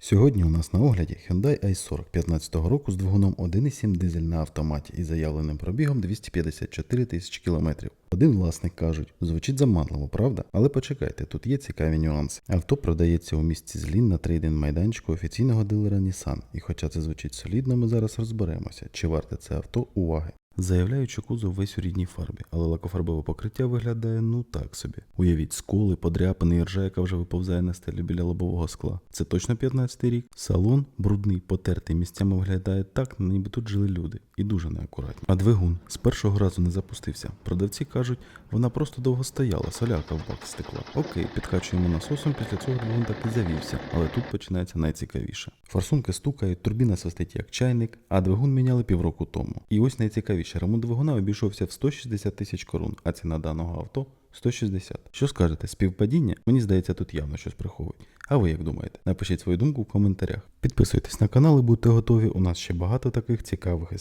Сьогодні у нас на огляді Hyundai i40 15 року з двигуном 1,7 дизель на автоматі і заявленим пробігом 254 тисячі кілометрів. Один власник кажуть, звучить заманливо, правда? Але почекайте, тут є цікаві нюанси. Авто продається у місті Злін на трейдинг майданчику офіційного дилера Nissan. І хоча це звучить солідно, ми зараз розберемося, чи варте це авто уваги. Заявляють, що кузов весь у рідній фарбі, але лакофарбове покриття виглядає ну так собі. Уявіть, сколи, подряпини і ржа, яка вже виповзає на стелі біля лобового скла. Це точно 15-й рік. Салон брудний, потертий, місцями виглядає так, ніби тут жили люди, і дуже неакуратні. А двигун з першого разу не запустився. Продавці кажуть, вона просто довго стояла, солярка в бак стекла. Окей, підкачуємо насосом, після цього двигун так і завівся, але тут починається найцікавіше. Форсунки стукають, турбіна свистить як чайник, а двигун міняли півроку тому. І ось найцікавіше, ремонт двигуна обійшовся в 160 тисяч корун, а ціна даного авто 160. Що скажете, співпадіння? Мені здається, тут явно щось приховують. А ви як думаєте? Напишіть свою думку в коментарях. Підписуйтесь на канал і будьте готові. У нас ще багато таких цікавих історій.